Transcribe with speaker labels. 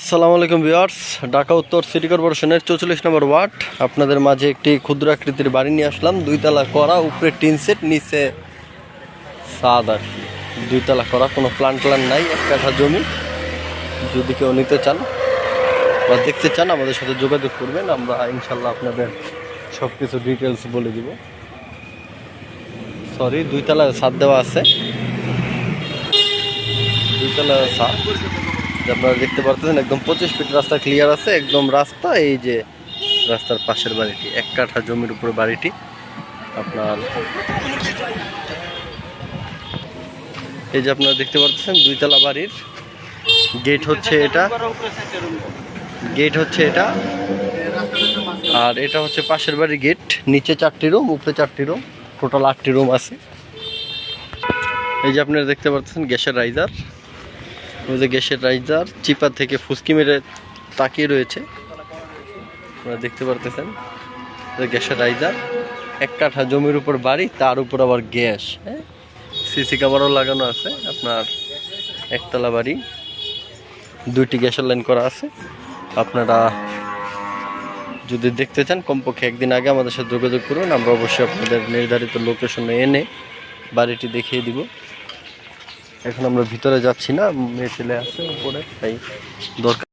Speaker 1: আসসালামু আলাইকুম ভিউয়ার্স, ঢাকা উত্তর সিটি কর্পোরেশনের চৌচল্লিশ নম্বর ওয়ার্ড। আপনাদের মাঝে একটি ক্ষুদ্র আকৃতির বাড়ি নিয়ে আসলাম। দুইতলা করা, উপরে টিন সেট, নিচে সাদ আর কি। দুইতলা করা, কোনো প্লান প্লান নাই, এক কাঠা জমি। যদি কেউ নিতে চান বা দেখতে চান, আমাদের সাথে যোগাযোগ করবেন, আমরা ইনশাল্লাহ আপনাদের সব কিছু ডিটেলস বলে দিব। সরি দুইতলা ছাদ দেওয়া আছে। দুইতলা ছাদ। যে আপনারা দেখতে পারতেছেন, একদম পঁচিশ ফিট রাস্তা ক্লিয়ার আছে, একদম রাস্তা, এই যে রাস্তার পাশের বাড়িটি, এক কাঠা জমির উপর বাড়িটি, আপনার এই যে আপনারা দেখতে পাচ্ছেন দুইতলা বাড়ির গেট হচ্ছে এটা গেট হচ্ছে এটা, আর এটা হচ্ছে পাশের বাড়ির গেট নিচে চারটি রুম উপরে চারটি রুম টোটাল আটটি রুম আছে। এই যে আপনারা দেখতে পাচ্ছেন গ্যাসের রাইজার যে গ্যাসের রাইজার, চিপার থেকে ফুসকি মেরে তাকিয়ে রয়েছে। আপনারা দেখতে পারতেছেন গ্যাসের রাইজার। এক কাঠা জমির উপর বাড়ি, তার উপর আবার গ্যাস হ্যাঁ? সিসি ক্যামেরাও লাগানো আছে, আপনার একতলা বাড়ি। দুইটি গ্যাসের লাইন করা আছে। আপনারা যদি দেখতে চান, কমপক্ষে একদিন আগে আমাদের সাথে যোগাযোগ করুন। আমরা অবশ্যই আপনাদের নির্ধারিত লোকেশনে এনে বাড়িটি দেখিয়ে দিব। এখন আমরা ভিতরে যাচ্ছি না মেয়ে ছেলে আছে উপরে তাই দরকার